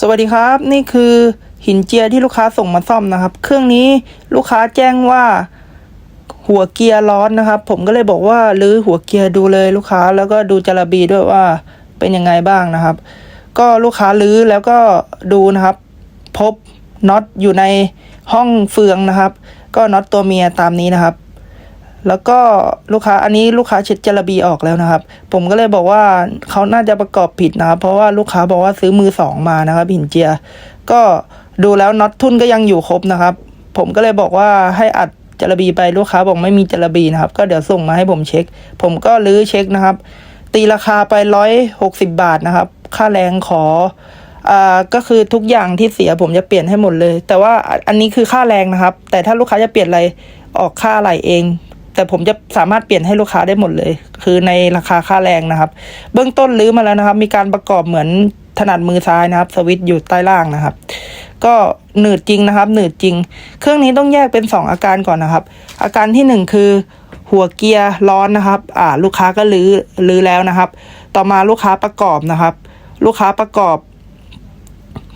สวัสดีครับ นี่คือหินเจียที่ลูกค้าส่งมาซ่อมนะครับ เครื่องนี้ลูกค้าแจ้งว่า หัวเกียร์ร้อนนะครับ ผมก็เลยบอกว่ารื้อหัวเกียร์ดูเลยลูกค้าแล้วก็ดูจาระบีด้วยว่าเป็นยังไงบ้างนะครับ ก็ลูกค้ารื้อแล้วก็ดูนะครับ พบน็อตอยู่ในห้องเฟืองนะครับ ก็น็อตตัวเมียตามนี้นะครับ แล้วก็ลูกค้าอันนี้ลูกค้าเช็ดจาระบีออกแล้วนะครับ ผมก็เลยบอกว่าเขาน่าจะประกอบผิดนะครับ เพราะว่าลูกค้าบอกว่าซื้อมือสองมานะครับหินเจีย ก็ดูแล้วน็อตทุ่นก็ยังอยู่ครบนะครับ ผมก็เลยบอกว่าให้อัดจาระบีไปลูกค้าบอกไม่มีจาระบีนะครับ ก็เดี๋ยวส่งมาให้ผมเช็ค ผมก็รื้อเช็คนะครับ ตีราคาไปร้อยหกสิบาทนะครับ ค่าแรงขออ่าก็คือทุกอย่างที่เสียผมจะเปลี่ยนให้หมดเลย แต่ว่าอันนี้คือค่าแรงนะครับ แต่ถ้าลูกค้าจะเปลี่ยนอะไรออกค่าอะไรเอง แต่ผมจะสามารถเปลี่ยนให้ลูกค้าได้หมดเลย คือในราคาค่าแรงนะครับ เบื้องต้นรื้อมาแล้วนะครับ มีการประกอบเหมือนถนัดมือซ้ายนะครับ สวิตช์อยู่ใต้ล่างนะครับ ก็หนืดจริงนะครับ หนืดจริง เครื่องนี้ต้องแยกเป็นสองอาการก่อนนะครับ อาการที่หนึ่งคือ หัวเกียร์ร้อนนะครับ อ่า ลูกค้าก็รื้อรื้อแล้วนะครับ ต่อมาลูกค้าประกอบนะครับ ลูกค้าประกอบ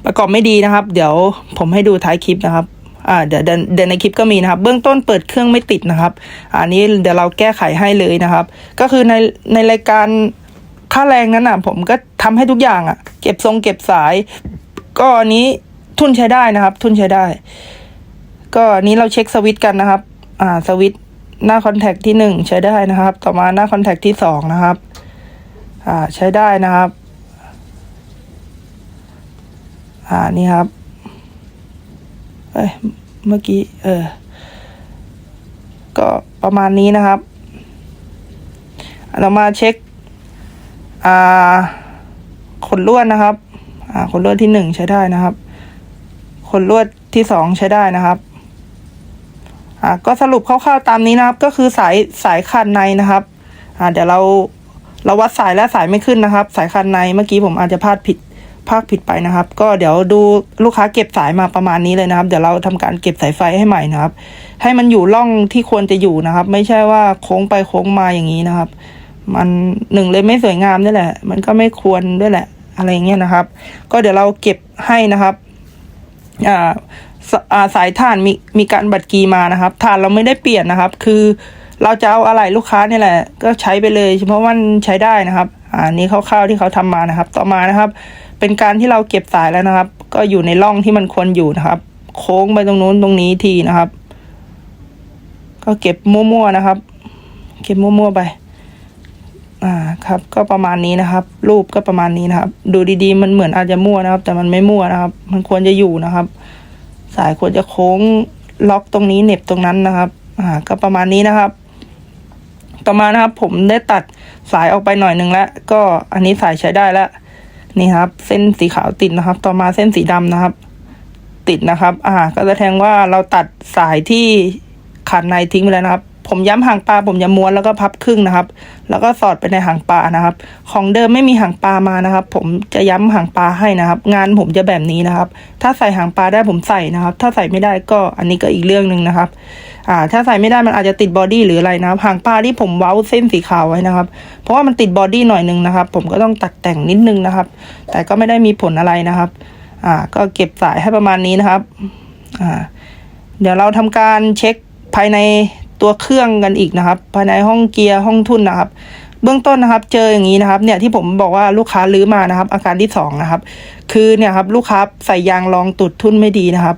ประกอบไม่ดีนะครับ เดี๋ยวผมให้ดูท้ายคลิปนะครับ อ่าเดี๋ยวเดี๋ยวในคลิปก็มีนะครับ เบื้องต้นเปิดเครื่องไม่ติดนะครับ อันนี้เดี๋ยวเราแก้ไขให้เลยนะครับ ก็คือในในรายการค่าแรงนั้นอะ ผมก็ทำให้ทุกอย่างอะ เก็บทรงเก็บสาย ก็อันนี้ทุนใช้ได้นะครับ ทุนใช้ได้ ก็อันนี้เราเช็คสวิตช์กันนะครับ อ่าสวิตช์หน้าคอนแทคที่หนึ่งใช้ได้นะครับ ต่อมาหน้าคอนแทคที่สองนะครับ อ่าใช้ได้นะครับ อ่านี่ครับ เอ้ยเมื่อกี้ เออ ก็ประมาณนี้นะครับเรามาเช็ค อ่า ขนลวดนะครับ อ่า ขนลวดที่หนึ่งใช้ได้นะครับ ขนลวดที่สองใช้ได้นะครับอ่าก็สรุปคร่าวๆตามนี้นะครับ ก็คือสายสายคันในนะครับ อ่า เดี๋ยวเราเราวัดสายและสายไม่ขึ้นนะครับ สายคันในเมื่อกี้ผมอาจจะพลาดผิด ภาคผิดไปนะครับ ก็เดี๋ยวดูลูกค้าเก็บสายมาประมาณนี้เลยนะครับ เดี๋ยวเราทำการเก็บสายไฟให้ใหม่นะครับ ให้มันอยู่ร่องที่ควรจะอยู่นะครับ ไม่ใช่ว่าโค้งไปโค้งมาอย่างนี้นะครับ มันหนึ่งเลยไม่สวยงามด้วยแหละ มันก็ไม่ควรด้วยแหละ อะไรเงี้ยนะครับ ก็เดี๋ยวเราเก็บให้นะครับอ่าสาสายถ่านมีมีการบัดกีมานะครับถ่านเราไม่ได้เปลี่ยนนะครับ คือเราจะเอาอะไรลูกค้านี่แหละ ก็ใช้ไปเลยเฉพาะมันใช้ได้นะครับ อ่านี้คร่าวๆที่เขาทำมานะครับ ต่อมานะครับ เป็นการที่เราเก็บสายแล้วนะครับ ก็อยู่ในร่องที่มันควรอยู่นะครับ โค้งไปตรงนู้นตรงนี้ทีนะครับ ก็เก็บมั่วๆนะครับ เก็บมั่วๆไป อ่าครับ ก็ประมาณนี้นะครับ รูปก็ประมาณนี้นะครับ ดูดีๆ มันเหมือนอาจจะมั่วนะครับ แต่มันไม่มั่วนะครับ มันควรจะอยู่นะครับ สายควรจะโค้งล็อกตรงนี้เหน็บตรงนั้นนะครับ อ่า ก็ประมาณนี้นะครับ ต่อมานะครับ ผมได้ตัดสายออกไปหน่อยหนึ่งแล้ว ก็อันนี้สายใช้ได้แล้ว นี่ครับ เส้นสีขาวติดนะครับ ต่อมาเส้นสีดำนะครับ ติดนะครับ อ่า ก็จะแทงว่าเราตัดสายที่ขาดในทิ้งไปแล้วนะครับ ผมย้ำหางปลาผมจะม้วนแล้วก็พับครึ่งนะครับ แล้วก็สอดไปในหางปลานะครับ ของเดิมไม่มีหางปลามานะครับ ผมจะย้ำหางปลาให้นะครับ งานผมจะแบบนี้นะครับ ถ้าใส่หางปลาได้ผมใส่นะครับ ถ้าใส่ไม่ได้ก็อันนี้ก็อีกเรื่องหนึ่งนะครับอ่าถ้าใส่ไม่ได้มันอาจจะติดบอดี้หรืออะไรนะครับหางปลาที่ผมเว้าเส้นสีขาวไว้นะครับ เพราะว่ามันติดบอดี้หน่อยหนึ่งนะครับ ผมก็ต้องตัดแต่งนิดนึงนะครับ แต่ก็ไม่ได้มีผลอะไรนะครับอ่าก็เก็บสายให้ประมาณนี้นะครับอ่าเดี๋ยวเราทำการเช็คภายใน ตัวเครื่องกันอีกนะครับ ภายในห้องเกียร์ห้องทุ่นนะครับ เบื้องต้นนะครับ เจออย่างนี้นะครับ เนี่ยที่ผมบอกว่าลูกค้าลื้อมานะครับ อาการที่สองนะครับ คือเนี่ยครับลูกค้าใส่ยางรองตุดทุ่นไม่ดีนะครับ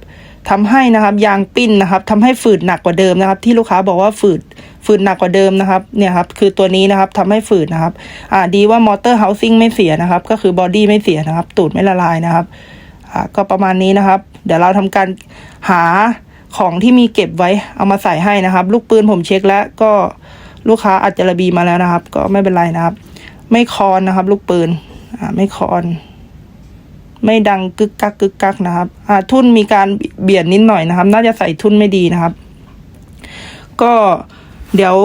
ทำให้นะครับยางปิ้นนะครับทำให้ฝืดหนักกว่าเดิมนะครับ ที่ลูกค้าบอกว่าฝืดฝืดหนักกว่าเดิมนะครับเนี่ยครับคือตัวนี้นะครับทำให้ฝืดนะครับ อ่าดีว่ามอเตอร์เฮาซิ่งไม่เสียนะครับ ก็คือบอดี้ไม่เสียนะครับ ตูดไม่ละลายนะครับ อ่าก็ประมาณนี้นะครับ เดี๋ยวเราทำการหา ของที่มีเก็บไว้เอามาใส่ให้นะครับ ลูกปืนผมเช็คแล้วก็ลูกค้าอัดจระบีมาแล้วนะครับ ก็ไม่เป็นไรนะครับ ไม่คอนนะครับ ลูกปืนอ่าไม่คอน ไม่ดังกึกกักกึกกักนะครับ อ่าทุ่นมีการเบียดนิดหน่อยนะครับ น่าจะใส่ทุ่นไม่ดีนะครับ ก็เดี๋ยว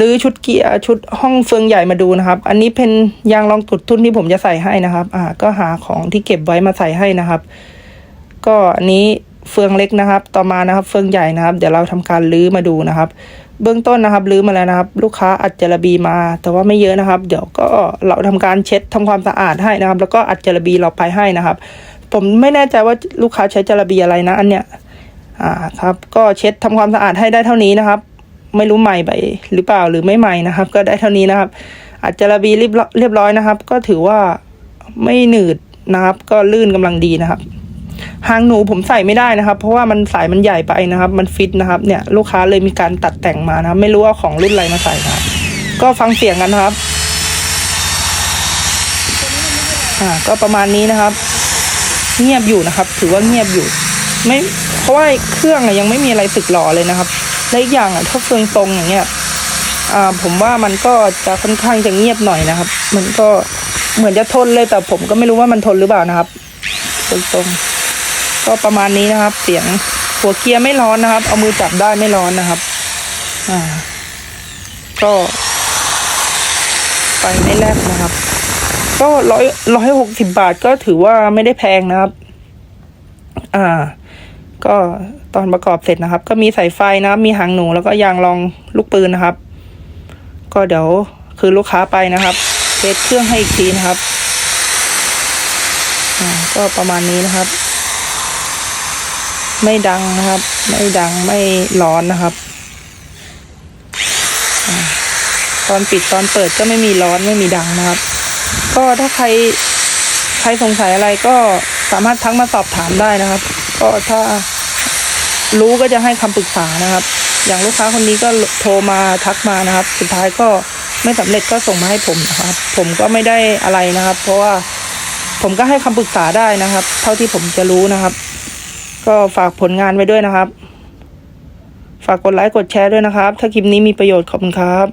รื้อชุดเกียร์ชุดห้องเฟืองใหญ่มาดูนะครับ อันนี้เป็นยางรองตุดทุ่นที่ผมจะใส่ให้นะครับ อ่า ก็หาของที่เก็บไว้มาใส่ให้นะครับ ก็อันนี้ เฟืองเล็กนะครับ ต่อมานะครับเฟืองใหญ่นะครับ เดี๋ยวเราทำการรื้อมาดูนะครับ เบื้องต้นนะครับรื้อมาแล้วนะครับ ลูกค้าอัดจระบีมา แต่ว่าไม่เยอะนะครับ เดี๋ยวก็เราทำการเช็ดทำความสะอาดให้นะครับ แล้วก็อัดจระบีเราไปให้นะครับ ผมไม่แน่ใจว่าลูกค้าใช้จระบีอะไรนะอันเนี้ยอ่าครับ ก็เช็ดทำความสะอาดให้ได้เท่านี้นะครับ ไม่รู้ใหม่ไปหรือเปล่าหรือไม่ใหม่นะครับ ก็ได้เท่านี้นะครับอาจจระบีเรียบร้อยนะครับ ก็ถือว่าไม่หนืดนะครับ ก็ลื่นกำลังดีนะครับ หางหนูผมใส่ไม่ได้นะครับ เพราะว่ามันสายมันใหญ่ไปนะครับ มันฟิตนะครับเนี่ยลูกค้าเลยมีการตัดแต่งมานะครับ ไม่รู้ว่าของรุ่นอะไรมาใส่นะครับก็ฟังเสียงกันนะครับอ่าก็ประมาณนี้นะครับ เงียบอยู่นะครับ ถือว่าเงียบอยู่ ไม่เพราะว่าเครื่องอะยังไม่มีอะไรสึกหล่อเลยนะครับและอีกอย่างอะถ้าเฟืองตรงอย่างเงี้ยอ่าผมว่ามันก็จะค่อนข้างจะเงียบหน่อยนะครับ มันก็เหมือนจะทนเลยแต่ผมก็ไม่รู้ว่ามันทนหรือเปล่านะครับตรง ก็ประมาณนี้นะครับ เสียงหัวเกียร์ไม่ร้อนนะครับ เอามือจับได้ไม่ร้อนนะครับ อ่า ก็ไฟไม่แลบนะครับ ก็ร้อยร้อยหกสิบบาทก็ถือว่าไม่ได้แพงนะครับ อ่า ก็ตอนประกอบเสร็จนะครับ ก็มีสายไฟนะครับ มีหางหนูแล้วก็ยางรองลูกปืนนะครับ ก็เดี๋ยวคือลูกค้าไปนะครับเทสเครื่องให้อีกทีนะครับ อ่า ก็ประมาณนี้นะครับ ไม่ดังนะครับ ไม่ดังไม่ร้อนนะครับ ตอนปิดตอนเปิดก็ไม่มีร้อนไม่มีดังนะครับ ก็ถ้าใครใครสงสัยอะไรก็สามารถทักมาสอบถามได้นะครับ ก็ถ้ารู้ก็จะให้คำปรึกษานะครับ อย่างลูกค้าคนนี้ก็โทรมาทักมานะครับ สุดท้ายก็ไม่สำเร็จก็ส่งมาให้ผมนะครับ ผมก็ไม่ได้อะไรนะครับ เพราะว่าผมก็ให้คำปรึกษาได้นะครับ เท่าที่ผมจะรู้นะครับ ก็ฝากผลงานไว้ด้วยนะครับ ฝากกดไลค์กดแชร์ด้วยนะครับ ถ้าคลิปนี้มีประโยชน์ขอบคุณครับ